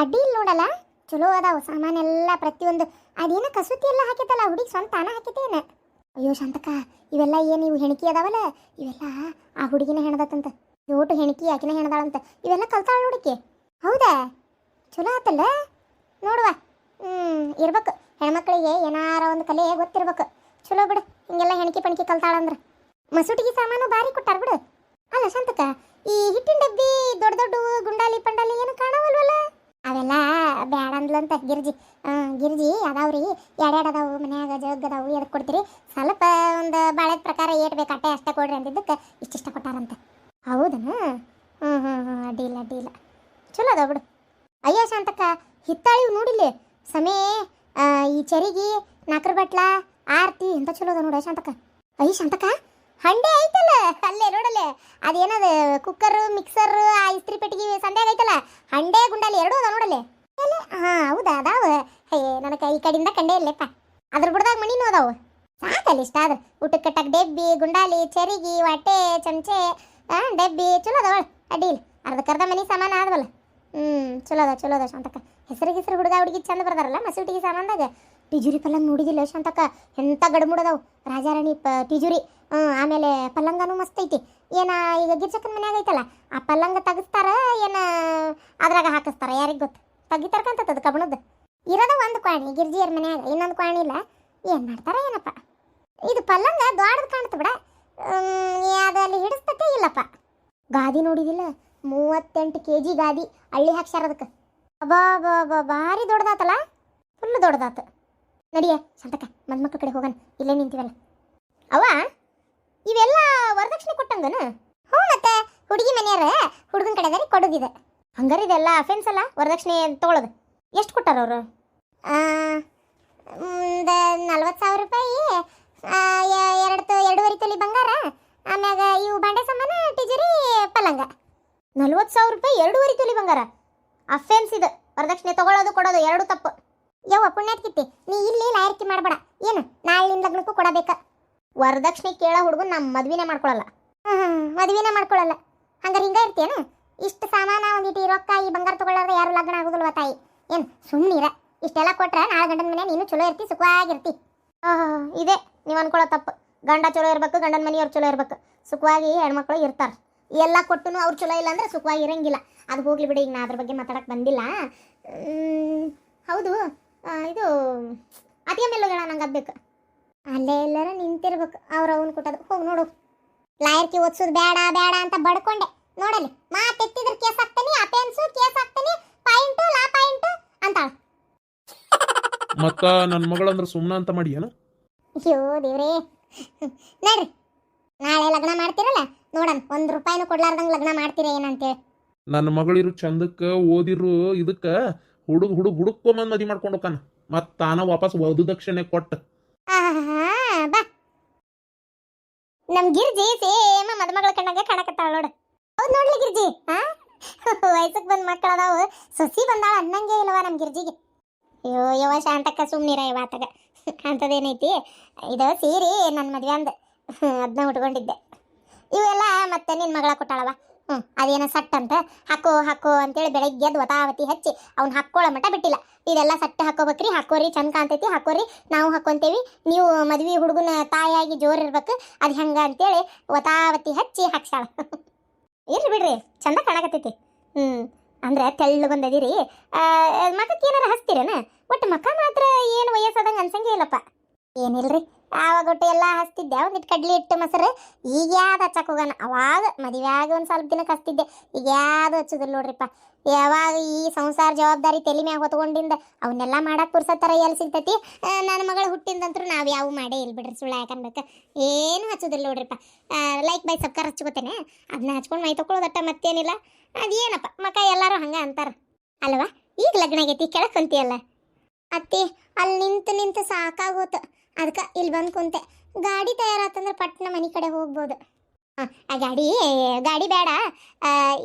ಅಡ್ಡಿ ಇಲ್ಲ ನೋಡಲ್ಲ? ಚಲೋ ಅದಾವ ಸಾಮಾನೆಲ್ಲ ಪ್ರತಿಯೊಂದು. ಅದೇನು ಕಸೂತಿ ಎಲ್ಲ ಹಾಕೈತಲ್ಲ ಹುಡುಗಿ ಸ್ವಂತ ತಾನ ಹಾಕಿತ್ತೇನ ಅಯ್ಯೋ ಶಾಂತಕ್ಕ, ಇವೆಲ್ಲ ಏನು ಇವು ಹೆಣಕಿ ಅದಾವಲ್ಲ? ಇವೆಲ್ಲ ಆ ಹುಡುಗಿನ ಹೆಣದತ್ತಂತ ಓಟು ಹೆಣಕಿ, ಆಕಿನ ಹೆಣದಾಳಂತ. ಇವೆಲ್ಲ ಕಲ್ತಾಳ ಹುಡುಕಿ ಹೌದಾ? ಚಲೋ ಆತಲ್ಲ? ನೋಡುವ. ಹ್ಞೂ ಇರ್ಬೇಕು. ಹೆಣ್ಮಕ್ಳಿಗೆ ಏನಾರ ಒಂದು ಕಲೆ ಗೊತ್ತಿರ್ಬೇಕು. ಚಲೋ ಬಿಡು, ಹಿಂಗೆಲ್ಲ ಹೆಣಕಿ ಪಣಿಕೆ ಕಲ್ತಾಳಂದ್ರೆ. ಮಸೂಟಿಗೆ ಸಾಮಾನು ಭಾರಿ ಕೊಟ್ಟಾರ ಬಿಡು. ಅಲ್ಲ ಶಾಂತಕ ಈ ಹಿಟ್ಟಿನ ಡಬ್ಬಿ ದೊಡ್ಡ ದೊಡ್ಡ ಗುಂಡಾಲಿ ಪಂಡಾಲಿ ಏನು ಕಾಣವಲ್ವಲ್ಲ? ಅವೆಲ್ಲ ಬ್ಯಾಡಂದ್ಲಂತ ಗಿರ್ಜಿ. ಗಿರ್ಜಿ ಅದಾವ್ರಿ. ಎರಡೆರಡು ಅದಾವು, ಮನ್ಯಾಗ ಜಗ್ ಅದಾವು ಎದಕ್ಕೆ ಕೊಡ್ತೀರಿ? ಸ್ವಲ್ಪ ಒಂದು ಬಾಳೆದ ಪ್ರಕಾರ ಏಟ್ ಬೇಕು ಅಷ್ಟೇ ಕೊಡ್ರಿ ಅಂದಿದ್ದಕ್ಕೆ ಇಷ್ಟಿಷ್ಟ ಕೊಟ್ಟಾರಂತ. ಹೌದನಾ? ಹ್ಞೂ ಹ್ಞೂ ಹ್ಞೂ ಅಡ್ಡಿಲ್ಲ ಅಡ್ಡಿಲ್ಲ. ಚಲೋ ಅದಾವ ಬಿಡು. ಅಯ್ಯ ಶಾಂತಕ್ಕ, ಹಿತ್ತಾಳಿವು ನೋಡಿಲ್ಲಿ? ಸಮೇ ಈ ಚರಿಗಿ, ನಾಕರ ಬಟ್ಲ, ಆರತಿ, ಎಂತ ಚಲೋ ಅದ ನೋಡ ಶಾಂತಕ್ಕ. ಅಯ್ಯ ಶಾಂತಕ್ಕ ಹಂಡೆ ಐತಲ್ಲ ಅಲ್ಲೇ ನೋಡಲ್ಲೇ ಅದೇನದು ಕುಕ್ಕರ್ ಮಿಕ್ಸರ್ ಆ ಇಸ್ತ್ರಿ ಪೆಟ್ಟಿಗೆ ಸಂಧ್ಯಾಗ ಐತಲ್ಲ ಹಂಡೆ ಗುಂಡಲ್ಲಿ ಎರಡೂ ಅದ ನೋಡಲ್ಲೇ. ಹಾ, ಹೌದಾ, ಅದಾವ. ಹೇ, ನನಗೆ ಈ ಕಡೆಯಿಂದ ಕಂಡೇ ಇಲ್ಲಪ್ಪ ಅದ್ರ ಬುಡದಾಗ ಮಣಿನೂ ಅದಾವು. ಸಾಕಲ್ಲ ಇಷ್ಟ ಅದ ಊಟಕ್ಕೆ ಕಟ್ಟಕ್ಕೆ ಡೆಬ್ಬಿ, ಗುಂಡಾಲಿ, ಚರಿಗೆ, ವಾಟೆ, ಚಮಚೆ ಡೆಬ್ಬಿ, ಚಲೋ ಅದಾವಳ ಅಡ್ಡಿ ಇಲ್ಲ ಅರ್ಧಕ್ಕರ್ಧ ಮನೆ ಸಾಮಾನು ಆದವಲ್ಲ. ಹ್ಞೂ ಚಲೋ ಅದ ಚಲೋ ಅದ ಶಾಂತಕ್ಕ. ಹೆಸರು ಹೆಸರು ಹುಡುಗ ಹುಡುಗಿ ಚಂದ ಬರ್ದಾರಲ್ಲ, ಮಸೂಟಿಗೆ ಸಾಮಾನ್ದಾಗ ಟಿಜುರಿ ಪಲ್ಲಂಗ್ ನೋಡಿದಿಲ್ಲ ಶಾಂತಕ್ಕ ಎಂತ ಗಡಮುಡದವು? ರಾಜಾರಾಣಿ ಪ ಟಿಜುರಿ ಆಮೇಲೆ ಪಲ್ಲಂಗನೂ ಮಸ್ತ್ ಐತಿ. ಏನ ಈಗ ಗಿರ್ಜಕ್ಕನ ಮನ್ಯಾಗ ಐತಲ್ಲ, ಆ ಪಲ್ಲಂಗ ತೆಗಿಸ್ತಾರ, ಏನ ಅದ್ರಾಗ ಹಾಕಿಸ್ತಾರ, ಯಾರಿಗೆ ಗೊತ್ತು? ತೆಗಿತಾರ್ಕಂತದ ಕಬಣದ. ಇರೋದ ಒಂದು ಕ್ವಾಣಿ, ಗಿರ್ಜಿಯರ್ ಮನ್ಯಾಗ, ಇನ್ನೊಂದು ಕ್ವಾಣಿ ಇಲ್ಲ. ಏನು ಮಾಡ್ತಾರ ಏನಪ್ಪ? ಇದು ಪಲ್ಲಂಗ ದೊಡ್ಡದು ಕಾಣ್ತು ಬಿಡ. ಅಲ್ಲಿ ಹಿಡಿಸ್ತತೆ ಇಲ್ಲಪ್ಪ. ಗಾದಿ ನೋಡಿದಿಲ್ಲ? ಮೂವತ್ತೆಂಟು ಕೆ ಜಿ ಗಾದಿ, ಹಳ್ಳಿ ಹಾಕ್ಸ್ಯಾರ ಅದಕ್ಕೆ ಅಬ್ಬಾ ಭಾರಿ ದೊಡ್ಡದಾತಲ್ಲ ಫುಲ್ ದೊಡ್ಡದಾತು ನಡಿಯ ಸಂತಕ ಮದ್ಮಕ್ಳ ಕಡೆ ಹೋಗೋಣ ಇಲ್ಲೇ ನಿಂತಿವಲ್ಲ ಅವ ಇವೆಲ್ಲ ವರದಕ್ಷಿಣೆ ಕೊಟ್ಟಂಗನ? ಹ್ಞೂ ಮತ್ತೆ ಹುಡುಗಿ ಮನೆಯವ್ರ ಹುಡುಗನ ಕಡೆದಾರಿ ಕೊಡೋದಿದೆ ಹಂಗಾರೆ ಇದೆಲ್ಲ ಅಫೆನ್ಸ್ ಅಲ್ಲ ವರದಕ್ಷಿಣೆ ತೊಗೊಳೋದು? ಎಷ್ಟು ಕೊಟ್ಟಾರ ಅವರು? ಒಂದು ನಲ್ವತ್ತು ಸಾವಿರ ರೂಪಾಯಿ ಎರಡು ತ- ಎರಡೂವರೆ ತೊಲಿ ಬಂಗಾರ ಆಮ್ಯಾಗ ಇವು ಬಾಂಡೆ ಸಾಮಾನ ಟಿಜರಿ ಪಲ್ಲಂಗ. ನಲ್ವತ್ತು ಸಾವಿರ ರೂಪಾಯಿ ಎರಡೂವರೆ ತೊಲಿ ಬಂಗಾರ? ಅಫೆನ್ಸ್ ಇದು. ವರದಕ್ಷಿಣೆ ತಗೊಳ್ಳೋದು ಕೊಡೋದು ಎರಡು ತಪ್ಪು. ಯವ್ವ ಪುಣ್ಯಾತ್ಕಿತ್ತಿ ನೀ ಇಲ್ಲಿ ಲಾಯರ್ಕಿ ಮಾಡಬೇಡ. ಏನು, ನಾಳಿನ ಲಗ್ನಕ್ಕೂ ಕೊಡಬೇಕ. ವರದಕ್ಷಿಣೆ ಕೇಳೋ ಹುಡುಗನ್ ನಮ್ಮ ಮದ್ವಿನೇ ಮಾಡ್ಕೊಳಲ್ಲ. ಹ್ಞೂ ಮದ್ವಿನೇ ಮಾಡ್ಕೊಳಲ್ಲ. ಹಂಗಾರೆ ಹಿಂಗ ಇರ್ತೇನು ಇಷ್ಟು ಸಾಮಾನ ಒಂದಿಟ್ಟು ರೊಕ್ಕ, ಈ ಬಂಗಾರ ತಗೊಳ್ಳಾರ್ದೆ ಯಾರು ಲಗ್ನ ಆಗೋದಿಲ್ವ ತಾಯಿ? ಏನು ಸುಮ್ಮನಿರ ಇಷ್ಟೆಲ್ಲ ಕೊಟ್ರೆ ನಾಳೆ ಗಂಡನ ಮನೆ ನೀನು ಚಲೋ ಇರ್ತಿ, ಸುಖವಾಗಿರ್ತಿ. ಇದೆ. ನೀವು ಅನ್ಕೊಳ್ಳೋ ತಪ್ಪು. ಗಂಡ ಚಲೋ ಇರ್ಬೇಕು, ಗಂಡನ ಮನೆಯವ್ರು ಚಲೋ ಇರ್ಬೇಕು. ಸುಖವಾಗಿ ಹೆಣ್ಮಕ್ಳು ಇರ್ತಾರೆ. ಎಲ್ಲ ಕೊಟ್ಟು ಅವ್ರು ಚಲೋ ಇಲ್ಲ ಅಂದ್ರೆ ಸುಖವಾಗಿ ಇರಂಗಿಲ್ಲ. ಅದು ಹೋಗ್ಲಿ ಬಿಡಿ ಈಗ ನಾ ಅದ್ರ ಬಗ್ಗೆ ಮಾತಾಡಕ್ಕೆ ಬಂದಿಲ್ಲ. ಹೌದು. ಇದು ಅತಿಯ ಮೇಲೆ ಹೇಳ ನಂಗೆ ಅದ್ಬೇಕು. ಅಲ್ಲೇ ಎಲ್ಲರ ನಿಂತಿರ್ಬೇಕು ಅವ್ರು ಅವನು ಕೊಟ್ಟದು ಹೋಗಿ ನೋಡು. ಲಾಯರ್ಕಿ ಓದಿಸೋದು ಬೇಡ ಬೇಡ ಅಂತ ಬಡ್ಕೊಂಡೆ. ನೋಡಲ್ಲಿ ಮಾತೆತ್ತಿದ್ರೆ ಕೇಸ್ ಹಾಕ್ತಾನೆ ಅಪೆನ್ಸು ಕೇಸ್ ಹಾಕ್ತಾನೆ ಪಾಯಿಂಟು ಲಾ ಪಾಯಿಂಟು ಅಂತ ಮತ್ತ ನನ್ನ ಮಗಳಂದ್ರೆ ಸುಮ್ಮನ ಅಂತ ಮಾಡಿ ಏನ? ಅಯ್ಯೋ ದೇವ್ರೇ. ನಡ್ರಿ. ನಾಳೆ ಲಗ್ನ ಮಾಡ್ತೀರಲ್ಲ ನೋಡಣ ಒಂದು ರೂಪಾಯಿನೂ ಕೊಡ್ಲಾರ್ದಂಗೆ ಲಗ್ನ ಮಾಡ್ತೀರ ಏನಂತೇಳಿ. ನನ್ನ ಮಗಳಿರು ಚಂದಕ್ಕೆ ಓದಿರು ಇದಕ್ಕ ಹುಡುಗ ಹುಡುಗ ಹುಡುಕೊಂಬಂದು ಮದಿ ಮಾಡ್ಕೊಂಡು ಹೋಗ್ತಾನ. ಮತ್ತ ತಾನ ವಾಪಸ್ ವಧು ದಕ್ಷಿಣೆ ಕೊಟ್ಟ. ನಮ್ ಗಿರ್ಜಿ ಸೇಮ ಮದುಮಗಳ ಕಣ್ಣಾಗೆ ಕಾಣಕತ್ತಾಳ ನೋಡು. ಹೌದ್ ನೋಡ್ಲಿ ಗಿರ್ಜಿ ಹಾ ವಯಸ್ಸಕ್ ಬಂದ್ ಮಕ್ಕಳ ಅದಾವ. ಸಸಿ ಬಂದಾಳ ಅನ್ನಂಗೆ ಇಲ್ವಾ ನಮ್ ಗಿರ್ಜಿಗೆ? ಅಯ್ಯೋ ಯವ ಶಾಂತಕ್ಕ, ಸುಮ್ನಿರ ಇವಾತಗ ಅಂತದೇನೈತಿ ಇದು ಸೀರೆ ನನ್ನ ಮದ್ವೆ ಅಂದ. ಅದನ್ನ ಉಟ್ಕೊಂಡಿದ್ದೆ ಇವೆಲ್ಲ ಮತ್ತೆ ನಿನ್ ಮಗಳ ಕೊಟ್ಟಾಳವ? ಹ್ಞೂ ಅದೇನೋ ಸಟ್ ಅಂತ ಹಾಕೋ ಹಾಕೋ ಅಂತೇಳಿ ಬೆಳಗ್ಗೆ ಎದ್ದು ವತಾವತಿ ಹಚ್ಚಿ ಅವ್ನು ಹಾಕ್ಕೊಳ್ಳೋ ಮಟ್ಟ ಬಿಟ್ಟಿಲ್ಲ. ಇದೆಲ್ಲ ಸಟ್ಟು ಹಾಕೋಬೇಕ್ರಿ, ಹಾಕೋರಿ, ಚಂದ ಕಾಣ್ತೈತಿ, ಹಾಕೋರಿ, ನಾವು ಹಾಕೊಂತೇವಿ. ನೀವು ಮದ್ವೆ ಹುಡುಗನ ತಾಯಿಯಾಗಿ ಜೋರು ಇರ್ಬೇಕು, ಅದು ಹೆಂಗೆ ಅಂತೇಳಿ ವತಾವತಿ ಹಚ್ಚಿ ಹಾಕ್ಸಾಳ ಇರ್ರಿ ಬಿಡ್ರಿ, ಚಂದ ಕಾಣಕತ್ತೈತಿ. ಹ್ಞೂ ಅಂದ್ರೆ ತೆಳ್ಳಗೊಂದದಿರಿ ಮಕ್ಕಕ್ಕೆ ಏನಾರ ಹಚ್ತೀರೇನ? ಒಟ್ಟು ಮಕ್ಕ ಮಾತ್ರ ಏನು ವಯಸ್ಸಾದಂಗೆ ಅನ್ಸಂಗೆ ಇಲ್ಲಪ್ಪ. ಏನಿಲ್ರಿ? ಆವಾಗ ಒಟ್ಟು ಎಲ್ಲ ಹಸ್ತಿದ್ದೆ ಒಂದಿಟ್ಟು ಕಡ್ಲಿ ಇಟ್ಟು ಮೊಸರು. ಈಗ ಯಾವ್ದು ಹಚ್ಚಕ್ ಹೋಗೋಣ? ಅವಾಗ ಮದುವೆ ಆಗಿ ಒಂದು ಸ್ವಲ್ಪ ದಿನಕ್ಕೆ ಹಸ್ತಿದ್ದೆ ಈಗ ಯಾವ್ದು ಹಚ್ಚುದಿಲ್ಲ ನೋಡ್ರಿಪ್ಪ. ಯಾವಾಗ ಈ ಸಂಸಾರ ಜವಾಬ್ದಾರಿ ತಲೆ ಮ್ಯಾಗ ಹೊತ್ಕೊಂಡಿಂದ ಅವನ್ನೆಲ್ಲ ಮಾಡಕ್ ಪುರ್ಸತ್ತರ ಎಲ್ಲಿ ಸಿಗ್ತೈತಿ? ನನ್ನ ಮಗಳು ಹುಟ್ಟಿಂದಂತರೂ ನಾವು ಯಾವ ಮಾಡೇ ಇಲ್ಲ ಬಿಡ್ರಿ ಸುಳ್ಳು ಯಾಕನ್ಬೇಕು? ಏನು ಹಚ್ಚೋದಿಲ್ಲ ನೋಡ್ರಿಪ್ಪ. ಲೈಕ್ ಬೈ ಸಬ್ಕಾರ ಹಚ್ಕೋತೇನೆ. ಅದನ್ನ ಹಚ್ಕೊಂಡು ಮೈ ತಗೊಳ್ಳೋದಟ್ಟ ಮತ್ತೇನಿಲ್ಲ. ಅದೇನಪ್ಪ? ಮಕ್ಕ ಎಲ್ಲರೂ ಹಂಗ ಅಂತಾರ. ಅಲ್ವಾ? ಈಗ ಲಗ್ನ ಆಗೈತಿ, ಕೆಳಕ್ ಅಂತೀಯಲ್ಲ ಅತ್ತಿ ಅಲ್ಲಿ ನಿಂತು ನಿಂತು ಸಾಕಾಗೋತು ಅದಕ್ಕೆ ಇಲ್ಲಿ ಬಂದು ಕುಂತೆ. ಗಾಡಿ ತಯಾರಾತಂದ್ರೆ ಪಟ್ನ ಮನೆ ಕಡೆ ಹೋಗ್ಬೋದು. ಆ, ಆ ಗಾಡಿ ಗಾಡಿ ಬೇಡ.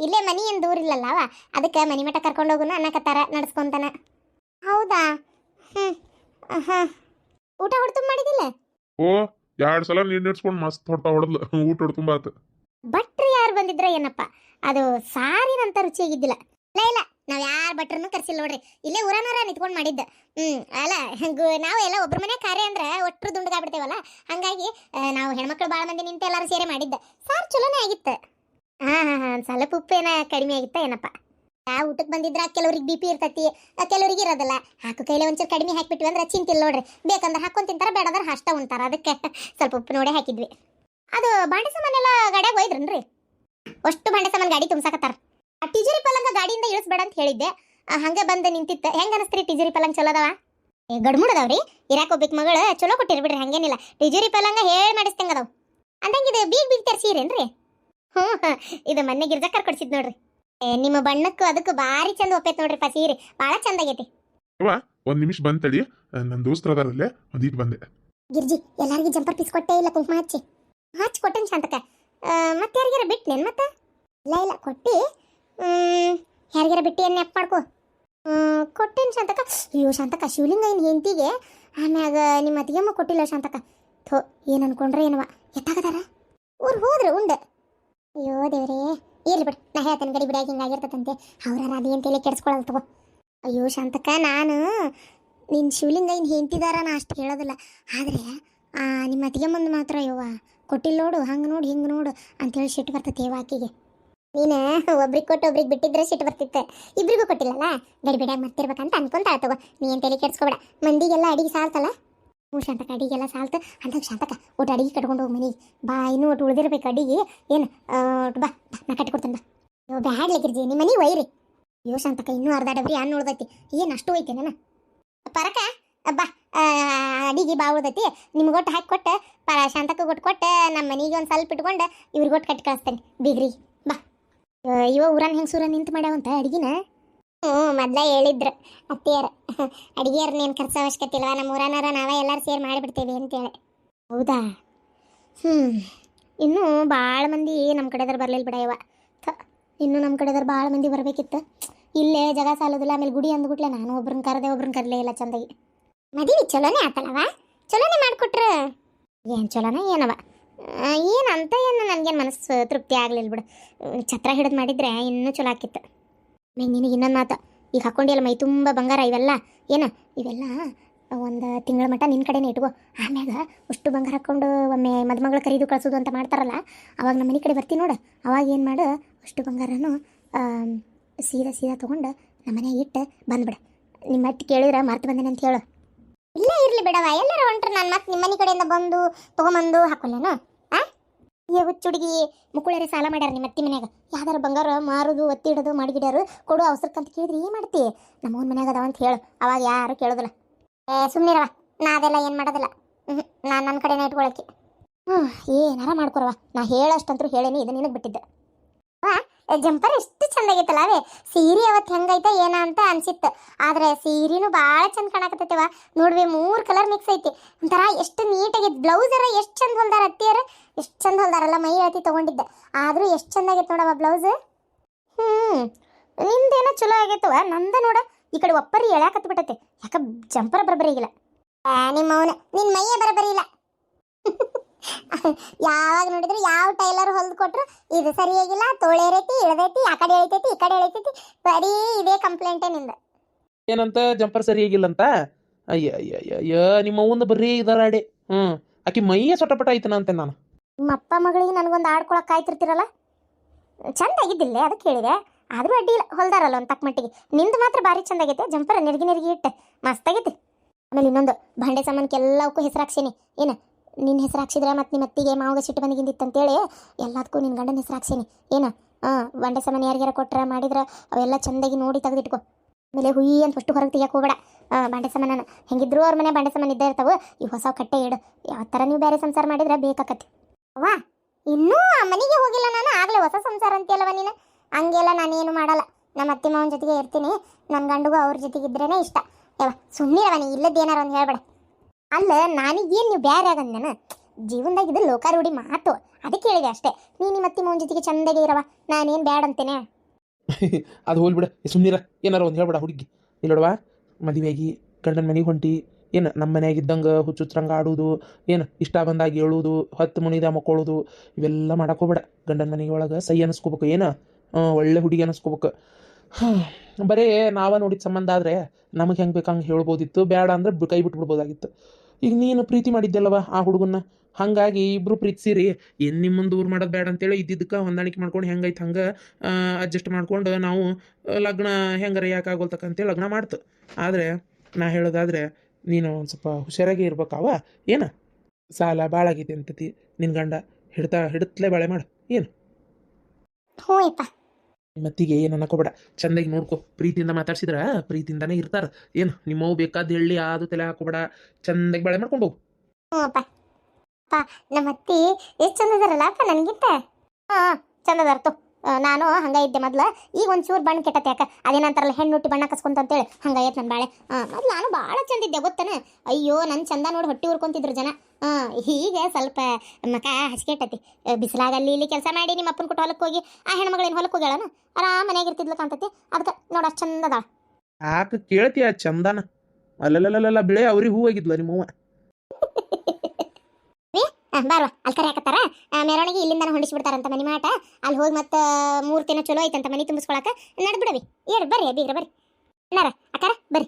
ಇಲ್ಲೇ ಮನಿ ಏನು ದೂರ ಇಲ್ಲಲ್ಲ ಅವ. ಅದಕ್ಕೆ ಮನಿ ಮಠ ಕರ್ಕೊಂಡು ಹೋಗುನು ಅನ್ನಕತ್ತಾರ ನಡ್ಸ್ಕೊಂತಾನ. ಹೌದಾ? ಹ್ಞೂ ಹಾಂ ಊಟ ಹೊಡ್ತು ಮಾಡಿದಿಲ್ಲ? ಓ ಎರಡು ಸಲ ನೀರು ನಿಡ್ಸ್ಕೊಂಡು ಮಸ್ತ್ ಹೊಟ್ಟ ಹೊಡೆದ್ಲು. ಊಟ ಹೊಡ್ತು ಬಾತು ಭಟ್ರು ಯಾರು ಬಂದಿದ್ರ ಏನಪ್ಪ? ಅದು ಸಾರಿನಂತ ರುಚಿಯಾಗಿದ್ದಿಲ್ಲ. ಇಲ್ಲ ಇಲ್ಲ ನಾವ್ ಯಾರು ಭಟ್ರನ್ನು ಕರ್ಸಿಲ್ಲ ನೋಡ್ರಿ. ಇಲ್ಲೇ ಊರನರ ನಿಂತ್ಕೊಂಡು ಮಾಡಿದ್ದ. ಹ್ಮ್, ಅಲ್ಲ, ಹಂಗು ನಾವು ಎಲ್ಲ ಒಬ್ಬರ ಮನೆ ಕಾರ್ಯ ಅಂದ್ರೆ ಒಟ್ಟರು ದುಂಡಗಾಗ್ಬಿಡ್ತೇವಲ್ಲ? ಹಂಗಾಗಿ ನಾವು ಹೆಣ್ಮಕ್ಳು ಭಾಳ ಮಂದಿ ನಿಂತ ಎಲ್ಲರೂ ಸೇರಿ ಮಾಡಿದ್ದ. ಸಾರ್ ಚಲೋನೇ ಆಗಿತ್ತು. ಹಾ ಹಾ ಹಾ ಸ್ವಲ್ಪ ಉಪ್ಪು ಏನ ಕಡಿಮೆ ಆಗಿತ್ತ ಏನಪ್ಪ? ಆ ಊಟಕ್ಕೆ ಬಂದಿದ್ರ ಕೆಲವ್ರಿಗೆ ಬಿ ಪಿ ಇರ್ತೈತಿ ಕೆಲವ್ರಿಗೆ ಇರೋದಿಲ್ಲ. ಹಾಕು ಕೈಲಿ ಒಂಚೂರು ಕಡಿಮೆ ಹಾಕ್ಬಿಟ್ವಿ ಅಂದ್ರೆ ಚಿಂತಿಲ್ಲ ನೋಡ್ರಿ. ಬೇಕಂದ್ರೆ ಹಾಕೊಂಡ್ ತಿಂತಾರ, ಬೇಡಂದ್ರೆ ಹಷ್ಟ ಉಂತಾರ ಅದಕ್ಕೆ ಸ್ವಲ್ಪ ಉಪ್ಪು ನೋಡೇ ಹಾಕಿದ್ವಿ. ಅದು ಬಾಂಡೆ ಸಾಮಾನೆಲ್ಲ ಗಾಡಿಯಾಗ ಒಯ್ದ್ರನ್ರಿ? ಅಷ್ಟು ಬಾಂಡೆ ಸಾಮಾನು ಗಾಡಿ ತುಂಬಸಾಕತ್ತಾರ. ಆ ಟಿಜರಿ ಪಲಂಗ ಗಾಡಿಯಿಂದ ಇಳಿಸ್ಬೇಡ ಅಂತ ಹೇಳಿದ್ದೆ. ಹಂಗೆ ಬಂದು ನಿಂತಿತ್ತು. ಹೆಂಗ ಅನಸ್ತ್ರಿ ಟಿಜರಿ ಪಲಂಗ ಚಲೋ ಅದಾವ? ಏ ಗಡ್ಮುಡದವ್ರಿ? ಇರಾಕ್ ಒಬ್ಬಿಕ್ ಮಗಳು ಚಲೋ ಕೊಟ್ಟಿರಿ ಬಿಡ್ರಿ ಹಂಗೇನಿಲ್ಲ. ಟಿಜರಿ ಪಲಂಗ ಹೇಳಿ ಮಾಡಿಸ್ತಂಗ ಅದಾವ. ಅಂದಂಗೆ ಇದು ಬೀಗ್ ಬೀಗ್ ತರ್ಸೀರೇನ್ರಿ? ಹ್ಞೂ ಹಾಂ ಇದು ಮೊನ್ನೆ ಗಿರ್ಜಕ್ಕರ್ ಕೊಡ್ಸಿದ್ ನೋಡ್ರಿ. ಏ, ನಿಮ್ಮ ಬಣ್ಣಕ್ಕೂ ಅದಕ್ಕೂ ಭಾರಿ ಚಂದ ಒಪ್ಪೈತ್ ನೋಡ್ರಿಪ್ಪ ಸೀರೆ ಭಾಳ ಚಂದ ಆಗೈತಿ. ಒಂದ್ ನಿಮಿಷ ಬಂತಳಿ ನನ್ನ ದೋಸ್ತ್ರ ಅದಾರಲ್ಲೇ ಒಂದೀಟ್ ಬಂದೆ. ಗಿರ್ಜಿ ಎಲ್ಲಾರ್ಗಿ ಜಂಪರ್ ಪೀಸ್ ಕೊಟ್ಟೆ ಇಲ್ಲ ಕುಂಕುಮ ಹಚ್ಚಿ? ಹಚ್ಚಿ ಕೊಟ್ಟೆ ಶಾಂತಕ. ಮತ್ತೆ ಯಾರಿಗಾರ ಬಿಟ್ನೇನ್ ಮತ್ತೆ? ಇಲ್ಲ ಇಲ್ಲ ಕೊಟ್ಟಿ. ಯಾರಿಗಾರ ಬಿಟ್ಟು ಏನು ನೆಪ್ ಮಾಡ್ಕೊ. ಕೊಟ್ಟೇನ್ ಶಾಂತಕ ಅಯ್ಯೋ ಶಾಂತಕ ಶಿವಲಿಂಗ ಏನು ಹೆಂಡತಿಗೆ. ಆಮ್ಯಾಗ ನಿಮ್ಮ ಅತ್ತಿಗೆಮ್ಮ ಕೊಟ್ಟಿಲ್ಲ ಶಾಂತಕ ಥೋ, ಏನು ಅನ್ಕೊಂಡ್ರೆ ಏನವ. ಎತ್ತಾಗದಾರ ಊರು ಹೋದ್ರೆ ಉಂಡೆ. ಅಯ್ಯೋ, ದೇವ್ರೇ. ಇರ್ಲಿ ಬಿಡು, ನಾ ಹೇಳ್ತೇನೆ ಗಡಿ ಬಿಡಾಗಿ ಹಿಂಗಾಗಿರ್ತದಂತೆ ಅವ್ರ ಅದೇನು ತಲೆ ಕೆಡಿಸ್ಕೊಳಲ್ ತಗೋ. ಅಯ್ಯೋ ಶಾಂತಕ ನಾನು ನಿನ್ನ ಶಿವಲಿಂಗ ಇನ್ನು ಹೆಂಡ್ತಿದಾರ ನಾ ಅಷ್ಟು ಹೇಳೋದಿಲ್ಲ. ಆದರೆ ನಿಮ್ಮ ಅತ್ತಿಗೆ ಮಾತ್ರ ಅಯ್ಯವ್ವ ಕೊಟ್ಟಿಲ್ಲ ನೋಡು, ಹಂಗೆ ನೋಡು, ಹಿಂಗೆ ನೋಡು ಅಂತೇಳಿ ಸಿಟ್ಟು ಬರ್ತೈತೆ ಯವ್ವ ಆಕಿಗೆ. ನೀನು ಒಬ್ರಿಗೆ ಕೊಟ್ಟು ಒಬ್ರಿಗೆ ಬಿಟ್ಟಿದ್ರೆ ಸಿಟ್ಟು ಬರ್ತಿತ್ತೆ. ಇಬ್ರಿಗೂ ಕೊಟ್ಟಿಲ್ಲಲ್ಲ? ಗಡಿಬಿಡಿಯಾಗಿ ಮರ್ತಿರ್ಬೇಕಂತ ಅನ್ಕೊಂತಾಳ ತಗೋ. ನೀ ಏನು ತಲೆ ಕೆಡ್ಸ್ಕೊಬೇಡ. ಮಂದಿಗೆಲ್ಲ ಅಡಿಗೆ ಸಾಲ್ತಲ್ಲ? ಹ್ಞೂ ಶಾಂತಕ ಅಡಿಗೆಲ್ಲ ಸಾಲ್ತು. ಅಂದಾಗ ಶಾಂತಕ, ಒಟ್ಟು ಅಡಿಗೆ ಕಟ್ಕೊಂಡು ಹೋಗಿ ಮನೆಗೆ ಬಾ, ಇನ್ನೂ ಒಟ್ಟು ಉಳಿದಿರ್ಬೇಕು ಅಡಿಗೆ. ಏನು ಬಾ ನಾ ಕಟ್ಕೊಡ್ತೇನೆ ಬಾ. ಅಯ್ಯೋ ಬ್ಯಾಡ್ಲಿಕ್ಕಿರ್ಜಿ ನಿಮ್ಮ ಮನೆ ಒಯ್ರಿ. ಅಯ್ಯೋ, ಶಾಂತಕ, ಇನ್ನೂ ಅರ್ಧ ಡಬ್ರಿ ಅನ್ನ ಉಳ್ದೈತಿ. ಏನು ಅಷ್ಟು ಒಯ್ತೇನೆ ನಾನು? ಪರಕ, ಬಾ ಅಡಿಗೆ ಬಾ ಉಳ್ದೈತಿ. ನಿಮ್ಗೊಟ್ಟು ಹಾಕಿ ಕೊಟ್ಟು ಪರ ಶಾಂತಕ ಕೊಟ್ಟು ಕೊಟ್ಟು ನಮ್ಮ ಮನೆಗೆ ಒಂದು ಸ್ವಲ್ಪ ಇಟ್ಕೊಂಡು ಇವ್ರಿಗೊಟ್ಟು ಕಟ್ಟಿ ಕಳಿಸ್ತೇನೆ. ಬೀಗ್ರಿ ಇವ ಊರನ್ ಹೆಂಗ್ ಸೂರ ನಿಂತು ಮಾಡ್ಯಾವಂತ, ಅಡ್ಗಿನ? ಹ್ಞೂ, ಮೊದ್ಲ ಹೇಳಿದ್ರು ಅಡಿಗೆಯರ್ ನೀನು ಖರ್ಚು ಅವಶ್ಯಕತೆ ಇಲ್ವಾ ನಮ್ಮ ಊರನಾರ ನಾವೇ ಎಲ್ಲರೂ ಸೇರಿ ಮಾಡಿಬಿಡ್ತೇವೆ ಅಂತೇಳಿ. ಹೌದಾ? ಹ್ಞೂ. ಇನ್ನೂ ಭಾಳ ಮಂದಿ ನಮ್ಮ ಕಡೆದವ್ರು ಬರಲಿಲ್ಲ ಬಿಡ ಇವ. ಥ, ಇನ್ನೂ ನಮ್ಮ ಕಡೆದವ್ರು ಭಾಳ ಮಂದಿ ಬರಬೇಕಿತ್ತು. ಇಲ್ಲೇ ಜಗ ಸಾಲೋದಿಲ್ಲ, ಆಮೇಲೆ ಗುಡಿ ಅಂದ್ಬಿಟ್ಲೆ ನಾನು ಒಬ್ರನ್ನ ಕರೆದೆ ಒಬ್ರನ್ನ ಕರಲೇ ಇಲ್ಲ ಚಂದಾಗಿ. ಮದುವೆ ಚಲೋನೇ ಆತಲ್ಲವ ಚಲೋನೇ ಮಾಡಿಕೊಟ್ರು. ಏನು ಚಲೋನ ಏನವ? ಏನಂತ ಏನು ನನಗೇನು ಮನಸ್ಸು ತೃಪ್ತಿ ಆಗಲಿಲ್ಲ ಬಿಡು. ಛತ್ರ ಹಿಡಿದು ಮಾಡಿದ್ರೆ ಇನ್ನೂ ಚಲೋ ಆಕಿತ್ತು ನಿನಗೆ ಇನ್ನೊಂದು ಮಾತು. ಈಗ ಹಾಕೊಂಡಿಲ್ಲ ಮೈ, ತುಂಬ ಬಂಗಾರ ಇವೆಲ್ಲ. ಏನು? ಇವೆಲ್ಲ ಒಂದು ತಿಂಗಳ ಮಟ್ಟ ನಿನ್ನ ಕಡೆನೇ ಇಟ್ಕೋ. ಆಮ್ಯಾಗ ಅಷ್ಟು ಬಂಗಾರ ಹಾಕ್ಕೊಂಡು ಒಮ್ಮೆ ಮದುಮಗಳ ಖರೀದು ಕಳಿಸೋದು ಅಂತ ಮಾಡ್ತಾರಲ್ಲ, ಅವಾಗ ನಮ್ಮ ಮನೆ ಕಡೆ ಬರ್ತೀನಿ ನೋಡು. ಅವಾಗ ಏನು ಮಾಡು? ಅಷ್ಟು ಬಂಗಾರನು ಸೀದಾ ಸೀದಾ ತೊಗೊಂಡು ನಮ್ಮ ಮನೆಗೆ ಇಟ್ಟು ಬಂದ್ಬಿಡ. ನಿಮ್ಮ ಮತ್ತೆ ಕೇಳಿದ್ರೆ ಮರ್ತು ಬಂದೇನೆ ಅಂತ ಹೇಳು. ಇಲ್ಲೇ ಇರಲಿ ಬಿಡವ ಎಲ್ಲರೂ ಹೊಂಟ್ರೆ ನಾನು ಮತ್ತೆ ನಿಮ್ಮ ಮನೆ ಕಡೆಯಿಂದ ಬಂದು, ತೊಗೊಂಬಂದು ಹಾಕೊಳ್ಳೇನು ಆ ಈ ಹುಚ್ಚು ಹುಡುಗಿ ಮುಕ್ಕುಳರೆ ಸಾಲ ಮಾಡ್ಯಾರ ನಿಮ್ಮ ಅತ್ತಿ ಮನ್ಯಾಗ. ಯಾವ್ದಾರ ಬಂಗಾರ ಮಾರುದು, ಒತ್ತಿ ಇಡೋದು ಮಾಡಿಗಿಡ್ಯಾರು ಕೊಡು ಅವಸರಕ್ಕಂತ ಕೇಳಿದ್ರೆ ಏನು ಮಾಡ್ತಿ? ನಮ್ಮ ಮನ್ಯಾಗ ಅದಾವ ಅಂತ ಹೇಳು. ಅವಾಗ ಯಾರು ಕೇಳೋದಿಲ್ಲ. ಏ ಸುಮ್ಮನಿರವ ನಾ ಅದೆಲ್ಲ ಏನು ಮಾಡೋದಿಲ್ಲ. ಹ್ಞೂ ನಾನು ನನ್ನ ಕಡೆನೇ ಇಟ್ಕೊಳಕ್ಕೆ. ಹ್ಞೂ ಏನಾರ ಮಾಡ್ಕೊರವ ನಾ ಹೇಳಷ್ಟಂತೂ ಹೇಳೇನಿ, ಇದು ನಿನಗೆ ಬಿಟ್ಟಿದ್ದೆ. ವಾ ಜಂಪರ್ ಎಷ್ಟು ಚಂದಾಗಿತ್ತಲ್ಲ ಅವೇ ಸೀರೆ ಅವತ್ತು ಹೆಂಗೈತ, ಏನ ಅಂತ ಅನ್ಸಿತ್ತು. ಆದ್ರೆ ಸೀರೆನೂ ಭಾಳ ಚಂದ ಕಾಣಕತ್ತೈತವ ನೋಡ್ವಿ ಮೂರು ಕಲರ್ ಮಿಕ್ಸ್ ಐತಿ. ಒಂಥರ ಎಷ್ಟು ನೀಟಾಗಿತ್ತು ಬ್ಲೌಸ್ ಅರ ಎಷ್ಟು ಚಂದ ಹೊಲ್ದಾರ ಅತ್ತಿಯರ ಎಷ್ಟು ಚಂದ ಹೊಲ್ದಾರಲ್ಲ, ಮೈ ಅತಿ ತಗೊಂಡಿದ್ದೆ. ಆದ್ರೂ ಎಷ್ಟು ಚಂದ ಆಗೈತೆ ನೋಡವ ಬ್ಲೌಸ್ ಹ್ಮ್, ನಿಂದೇನೋ ಚಲೋ ಆಗೈತವ ನಂದ ನೋಡ, ಈ ಕಡೆ ಒಪ್ಪರಿ ಎಳ್ಯಾಕತ್ ಬಿಟ್ಟೈತೆ. ಯಾಕ ಜಂಪರ ಬರಬರಿ ಆಗಿಲ್ಲ. ನಿಮ್ಮ ಅವನ ನಿನ್ ಮೈಯೇ ಬರಬರಿ ಇಲ್ಲ. ಯಾವಾಗ ನೋಡಿದ್ರು ಯಾವ ಟೈಲರ್ ಹೊಲ್ದು ಕೊಟ್ರು ಇದು ಸರಿಯಾಗಿಲ್ಲ ತೋಳೇರೈತಿ ಇಳದೈತಿ ಆ ಕಡೆ ಎಳಿತೈತಿ ಈ ಕಡೆ ಎಳಿತೈತಿ ಬರೀ ಇದೇ ಕಂಪ್ಲೇಂಟೇ ನಿಂದ. ಏನಂತ ಜಂಪರ್ ಸರಿಯಾಗಿಲ್ಲಂತ ಅಯ್ಯ ಅಯ್ಯ ಅಯ್ಯ ಅಯ್ಯ ನಿಮ್ಮ ಅವ್ವಂದ ಬರೀ ಇದರಾಡೆ. ಹ್ಞೂ ಆಕಿ ಮೈಯೇ ಸೊಟಪಟ ಐತನ ಅಂತೆ ನಾನು. ನಿಮ್ಮ ಅಪ್ಪ ಮಗಳಿಗೆ ನನಗೊಂದು ಆಡ್ಕೊಳಕ್ ಕಾಯ್ತಿರ್ತೀರಲ್ಲ? ಚಂದ ಆಗಿದ್ದಿಲ್ಲ ಅದಕ್ಕೆ ಹೇಳಿದೆ. ಆದ್ರೂ ಅಡ್ಡಿ ಇಲ್ಲ ಹೊಲ್ದಾರಲ್ಲ ಒಂದು ತಕ್ಕ ಮಟ್ಟಿಗೆ. ನಿಂದು ಮಾತ್ರ ಭಾರಿ ಚಂದ ಆಗೈತೆ ಜಂಪರ್ ನೆರಗಿ ನೆರಗಿ ಇಟ್ಟೆ. ಮಸ್ತ್ ಆಗೈತೆ. ಆಮೇಲೆ ಇನ್ನೊಂದು ಭಾಂಡೆ ಸಾಮಾನ್ಕೆಲ್ಲವಕ್ಕೂ ಹೆಸರಾಕ್ಸೀನಿ ಏನು ನಿನ್ನ ಹೆಸರು ಹಾಕ್ಸಿದ್ರೆ ಮತ್ತೆ ನಿಮ್ಮ ಅತ್ತಿಗೆ ಮಾವಗ ಸಿಟ್ಟು ಬಂದಿಗಿಂದಿತ್ತಂತೇಳಿ ಎಲ್ಲದಕ್ಕೂ ನಿನ್ನ ಗಂಡನ ಹೆಸರು ಹಾಕ್ಸೀನಿ. ಏನು? ಹಾಂ ಬಂಡೆ ಸಾಮಾನು ಯಾರಿಗಾರ ಕೊಟ್ರೆ ಮಾಡಿದ್ರೆ ಅವೆಲ್ಲ ಚಂದಾಗಿ ನೋಡಿ ತೆಗೆದಿಟ್ಕೊ. ಆಮೇಲೆ ಹುಯಿ ಅಂತ ಅಷ್ಟು ಹೊರಗೆ ತೆಗಿಯಕ್ಕೆ ಹೋಗಬೇಡ. ಬಂಡೆ ಸಾಮಾನ ಹೆಂಗಿದ್ರು ಅವ್ರ ಮನೆ ಬಂಡೆ ಸಾಮಾನು ಇದ್ದೇ ಇರ್ತಾವೆ. ಈ ಹೊಸ ಕಟ್ಟೆ ಇಡು. ಯಾವ ಥರ ನೀವು ಬೇರೆ ಸಂಸಾರ ಮಾಡಿದ್ರೆ ಬೇಕಾಕತಿ ಅವ್ವ, ಇನ್ನೂ ಆ ಮನೆಗೆ ಹೋಗಿಲ್ಲ ನಾನು. ಆಗಲೇ ಹೊಸ ಸಂಸಾರ ಅಂತೀಯಲ್ಲವ ನೀನು? ಹಂಗೆಲ್ಲ ನಾನೇನು ಮಾಡಲ್ಲ. ನಮ್ಮ ಅತ್ತೆ ಮಾವನ ಜೊತೆಗೆ ಇರ್ತೀನಿ. ನನ್ನ ಗಂಡಗೂ ಅವ್ರ ಜೊತೆಗೆ ಇದ್ರೇನೆ ಇಷ್ಟ ಯಾವ ಸುಮ್ಮನೆ ಅವನಿ ಏನಾರ ಒಂದು ಹೇಳ್ಬೇಡ. ಅಲ್ಲ ನಾನೀಗೇನು ನೀವು ಬ್ಯಾರೆ ಆಗಂದನ ನಾನು? ಜೀವನದಾಗ ಇದು ಲೋಕಾರೂಢಿ ಮಾತು. ಅದಕ್ಕೆ ಹೇಳಿದೆ ಅಷ್ಟೇ. ನೀನು ಮತ್ತೆ ಮಾವನ ಜೊತೆಗೆ ಚಂದಾಗೆ ಇರವ ನಾನೇನು ಬ್ಯಾಡ ಅಂತೇನೆ? ಅದು ಹೋಗ್ಬಿಡ ಸುಮ್ಮನಿರ ಏನಾರ ಒಂದು ಹೇಳ್ಬೇಡ ಹುಡುಗಿ. ಇಲ್ಲೋಡವ, ಮದುವೆಯಾಗಿ, ಗಂಡನ ಮನೆಗೆ ಹೊಂಟಿ, ಏನು ನಮ್ಮ ಮನೆಯಾಗ ಇದ್ದಂಗೆ ಹುಚ್ಚುಚ್ಚರಂಗೆ ಆಡೋದು, ಏನು ಇಷ್ಟ ಬಂದಾಗ ಹೇಳೋದು, ಹತ್ತು ಮುನಿದ ಮಕ್ಕೊಳ್ಳೋದು ಇವೆಲ್ಲ ಮಾಡಕ್ಕೋಬೇಡ ಗಂಡನ ಮನೆಗೆ ಒಳಗೆ ಸೈ ಅನಿಸ್ಕೋಬೇಕು, ಏನು? ಒಳ್ಳೆ ಹುಡುಗಿ ಅನಿಸ್ಕೋಬೇಕು. ಬರೇ ನಾವ ನೋಡಿದ ಸಂಬಂಧ ಆದ್ರೆ ನಮಗೆ ಹೆಂಗೆ ಬೇಕಂಗೆ ಹೇಳ್ಬೋದಿತ್ತು. ಬೇಡ ಅಂದ್ರೆ ಕೈ ಬಿಟ್ಬಿಡ್ಬೋದಾಗಿತ್ತು. ಈಗ ನೀನು ಪ್ರೀತಿ ಮಾಡಿದ್ದೆಲ್ಲವ ಆ ಹುಡುಗನ್ನ? ಹಾಗಾಗಿ ಇಬ್ರು ಪ್ರೀತಿಸಿರಿ ಏನು ನಿಮ್ಮನ್ನು ದೂರ ಮಾಡೋದು ಬೇಡ ಅಂತೇಳಿ ಇದ್ದಿದ್ದಕ್ಕೆ ಹೊಂದಾಣಿಕೆ ಮಾಡ್ಕೊಂಡು ಹೆಂಗೈತೆ ಹಂಗೆ ಅಡ್ಜಸ್ಟ್ ಮಾಡ್ಕೊಂಡು ನಾವು ಲಗ್ನ ಹೆಂಗಾರ ಯಾಕೆ ಆಗೋಲ್ತಕ್ಕಂತೇಳಿ ಲಗ್ನ ಮಾಡ್ತು. ಆದರೆ ನಾ ಹೇಳೋದಾದ್ರೆ ನೀನು ಒಂದು ಸ್ವಲ್ಪ ಹುಷಾರಾಗಿ ಇರ್ಬೇಕಾವ ಏನು? ಸಾಲ ಭಾಳಾಗಿದೆ ಅಂತತಿ ನಿನ್ನ ಗಂಡ. ಹಿಡ್ತಾ ಹಿಡಿತ್ಲೇ ಬಾಳೆ ಮಾಡು. ಏನು? ಹ್ಞೂ ಮತ್ತಿಗೆ ಏನು ಅನ್ನಕೋಬೇಡ ಚಂದಾಗಿ ನೋಡ್ಕೊ. ಪ್ರೀತಿಯಿಂದ ಮಾತಾಡ್ಸಿದ್ರ? ಪ್ರೀತಿಯಿಂದಾನೇ ಇರ್ತಾರ. ಏನು ನಿಮ್ಮವು ಬೇಕಾದ ಹೇಳಿ ಅದು ತಲೆ ಹಾಕೋಬೇಡ. ಚಂದಾಗಿ ಬಾಳೆ ಮಾಡ್ಕೊಂಡು ಹೋಗು. ಅಪ್ಪ. ನಮ್ಮ ಅತ್ತಿ ಎಷ್ಟು ಚಂದ ಅಪ್ಪ ನನಗಿಂತ? ಹಾಂ ಅದಾರ್ತು ನಾನು ಹಂಗ ಇದ್ದೆ ಮೊದ್ಲು. ಈಗ ಒಂಚೂರು ಬಣ್ಣ ಕೆಟ್ಟತ್ತೆ ಯಾಕ? ಅದೇನಂತಾರಲ್ಲ, ಹೆಣ್ಣು ಹುಟ್ಟಿ ಬಣ್ಣ ಕಸ್ಕೊಂತ ಅಂತೇಳಿ. ಹಂಗಾಯ್ತು ನನ್ನ ಬಾಳೆ. ಮೊದ್ಲು ನಾನು ಭಾಳ ಚಂದ ಇದ್ದೆ, ಗೊತ್ತನ? ಅಯ್ಯೋ ನನ್ನ ಚಂದ ನೋಡಿ ಹೊಟ್ಟಿ ಉರ್ಕೊಂತಿದ್ರು ಜನ. ಹಾಂ ಈಗ ಸ್ವಲ್ಪ ಮಕ ಹಚ್ಕೆಟ್ಟತಿ ಬಿಸಿಲಾಗ ಅಲ್ಲಿ ಇಲ್ಲಿ ಕೆಲಸ ಮಾಡಿ ನಿಮ್ಮ ಅಪ್ಪನ ಕೊಟ್ಟು ಹೊಲಕ್ಕೆ ಹೋಗಿ ಆ ಹೆಣ್ಮಗಳೇನು ಹೊಲಕ್ಕೆ ಹೋಗ್ಯಾಳನ? ಆರಾಮ ಮನೆಯಾಗ ಇರ್ತಿದ್ಲು ಕಾಣ್ತತಿ. ಅದಕ್ಕೆ ನೋಡು ಅಷ್ಟು ಚಂದ ಅದಾಳ. ಆಕ ಕೇಳ್ತೀಯ ಚಂದನ. ಅಲ್ಲಲ್ಲಲ್ಲ ಬಿಳೆ ಅವ್ರಿಗೆ ಹೂ ಆಗಿದ್ಲ ನಿಮ್ಮವ್ವ. ಬಾರ್ವಾ ಅಲ್ಲಿ ಕರೆಯಾಕತ್ತಾರ ಮೆರವಣಿಗೆ ಇಲ್ಲಿಂದ ಹೊಂಡಿಸಿ ಬಿಡ್ತಾರಂತ ಮನಿ ಮಾಟ. ಅಲ್ಲಿ ಹೋಗಿ ಮತ್ತೆ ಮೂರು ದಿನ ಚಲೋ ಐತಂತ ಮನಿ ತುಂಬಿಸ್ಕೊಳಕ ನಡ್ಬಿಡವಿ ಏಡ್ ಬರ್ರಿ ಬೀಗ್ರ ಬರ್ರಿ. ನಾರ ಅಕ್ಕಾರ ಬರ್ರಿ.